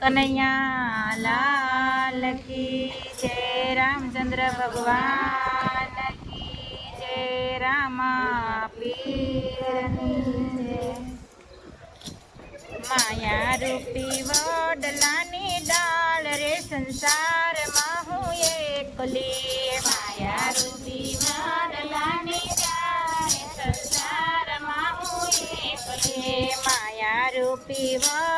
કનૈયા લાલ કી જય રામચંદ્ર ભગવાન કી જય રામા પીરની જય માયા રૂપી વડલાની ડાળ રે સંસારમાં હું એકલી માયા રૂપી વડલાની ડાળ રે સંસારમાં હું એકલી માયા રૂપી વડલાની ડાળ રે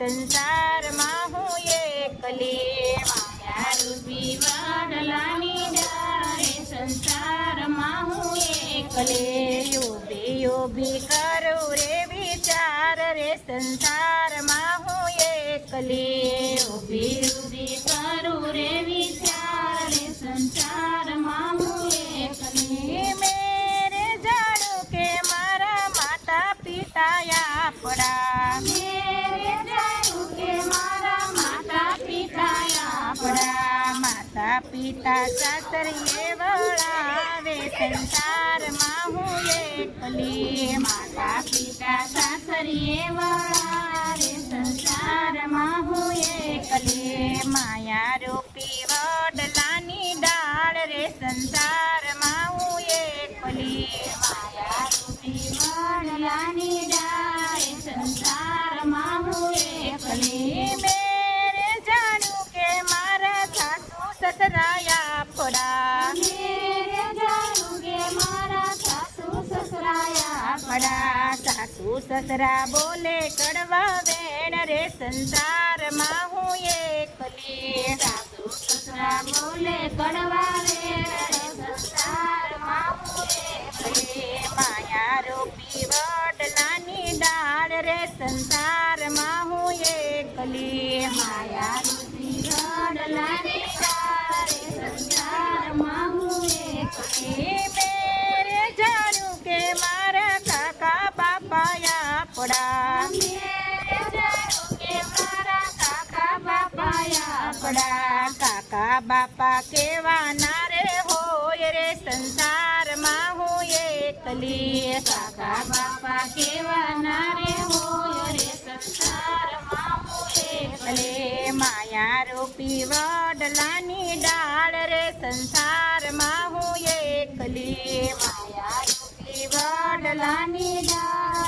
સંસારમાં હું એકલી માયા રૂપી વડલાની ડાળ રે સંસારમાં હું એકલી ઊભી ઊભી કરું રે વિચાર રે, સંસારમાં હું એકલી ઊભી ઊભી કરું રે વિચાર રે, સંસારમાં પિતા ચાતરીએ વળાવે સંસારમાં હું એકલી માતા પિતા સાસરીએ વળાવે સંસારમાં સસરાયા સાસુ સસરા બોલે કડવા વેણ રે સંસારમાં હું એકલી. સાસુ સસરા બોલે કડવા વેણ રે માયા રૂપી વડલાની ડાળ રે સંસારમાં હું એકલી. માયા આપડા કાકા બાપા કેવા ના રે હોય રે, સંસારમાં હું એકલી. કાકા બાપા કેવા ના રે હોય રે, સંસારમાં હું એકલી. માયા રૂપી વડલાની ડાળ રે, સંસારમાં હું એકલી. માયા રૂપી વડલાની ડાળ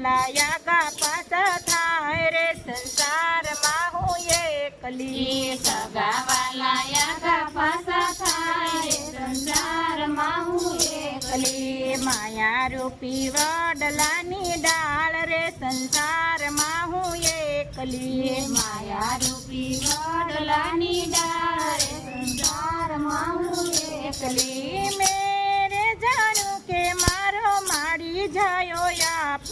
સગાવાલા ગા પાસ થાય રે સંસારમાં હું એકલી. સગાવાલા યાગા પાસ થાય રે સંસારમાં હું એકલી. માયા રૂપી વડલાની ડાળ રે સંસારમાં હું એકલી. માયા રૂપી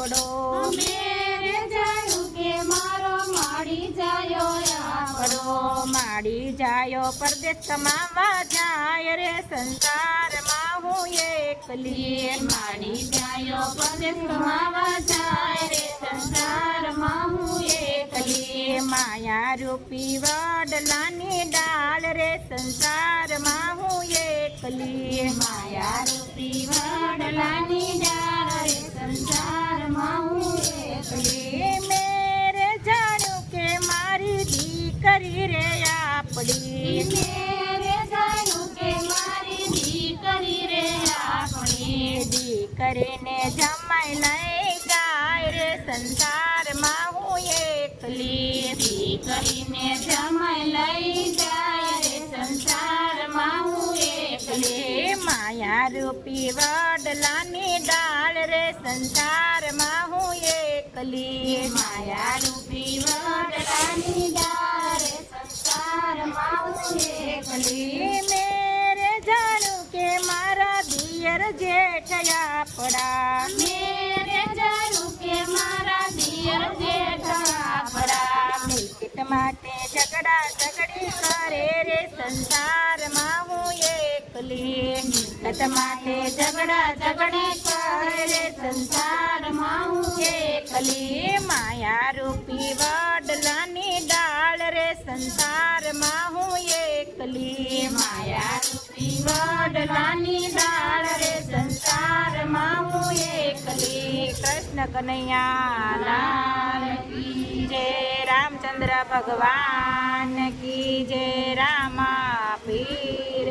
આપડો મેરે જાણું કે મારો માડી જાયો આપડો માડી જાયો પરદેશ કમાવા જાય રે સંસારમાં હું એકલી. માડી જાયો પરદેશ કમાવા જાય રે સંસારમાં હું એકલી. માયા રૂપી વડલાની ડાળ રે સંસારમાં હું એકલી. માયા રૂપી વડલાની ડાળ રે સંસારમાં હું એકલી મેરે જાણું કે મારી દીકરી રે આપડી મેરે જાણું કે મારી દીકરી રે આપણી દીકરીને જમાઈ લઈ જાય રે સંસારમાં હું એકલી દીકરીને જમાઈ લઈ જાય રે સંસારમાં હું એકલી માયા રૂપી વડલાની ડાળ રે સંસારમાં હું એકલી. માયા રૂપી વડલાની ડાળ રે સંસારમાં હું એકલી. મેરે જાણું કે મારા દિયર જેઠ આપડા. મેરે જાણું કે મારા દિયર જેઠ આપડા. માટે ઝઘડા ઝઘડી કરે રે સંસારમાં હું બોલી કત માટે ઝઘડા એકલી માયા રૂપી વડલાની ડાળ રે, સંસારમાં હું એકલી માયા રૂપી વડલાની ડાળ રે, સંસારમાં હું એકલી કૃષ્ણ કનૈયા, લાલ કી રામચંદ્ર ભગવાન કી જય, રામા પીર